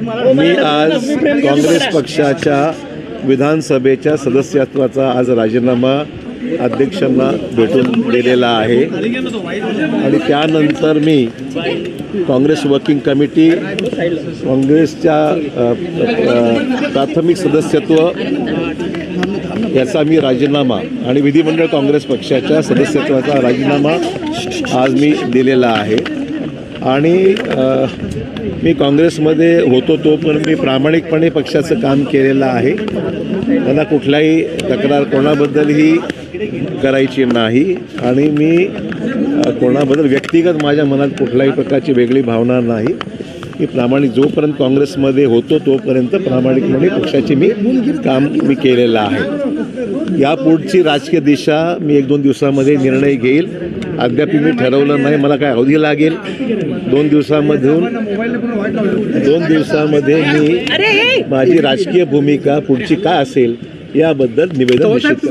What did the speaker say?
मी आज काँग्रेस पक्षाच्या विधानसभेच्या सदस्यत्वाचा आज राजीनामा अध्यक्षांना भेटून दिलेला आहे. आणि त्यानंतर मी काँग्रेस वर्किंग कमिटी काँग्रेसच्या प्राथमिक सदस्यत्व याचा मी राजीनामा आणि विधिमंडळ काँग्रेस पक्षाच्या सदस्यत्वाचा राजीनामा आज मी दिलेला आहे. आणि मी काँग्रेसमध्ये होतो तो पण मी प्रामाणिकपणे पक्षाचं काम केलेलं आहे. मला कुठलाही तक्रार कोणाबद्दलही करायची नाही. आणि मी कोणाबद्दल व्यक्तिगत माझ्या मनात कुठल्याही प्रकारची वेगळी भावना नाही. मी प्रामाणिक जोपर्यंत काँग्रेसमध्ये होतो तोपर्यंत प्रामाणिकपणे पक्षाचे मी काम मी केलेलं आहे. यापुढची राजकीय दिशा मी एक दोन दिवसामध्ये निर्णय घेईल. अद्याप मी ठरवलं नाही मला काय अवधी लागेल. दोन दिवसामधून दोन दिवसामध्ये मी माझी राजकीय भूमिका पुढची काय असेल याबद्दल निवेदन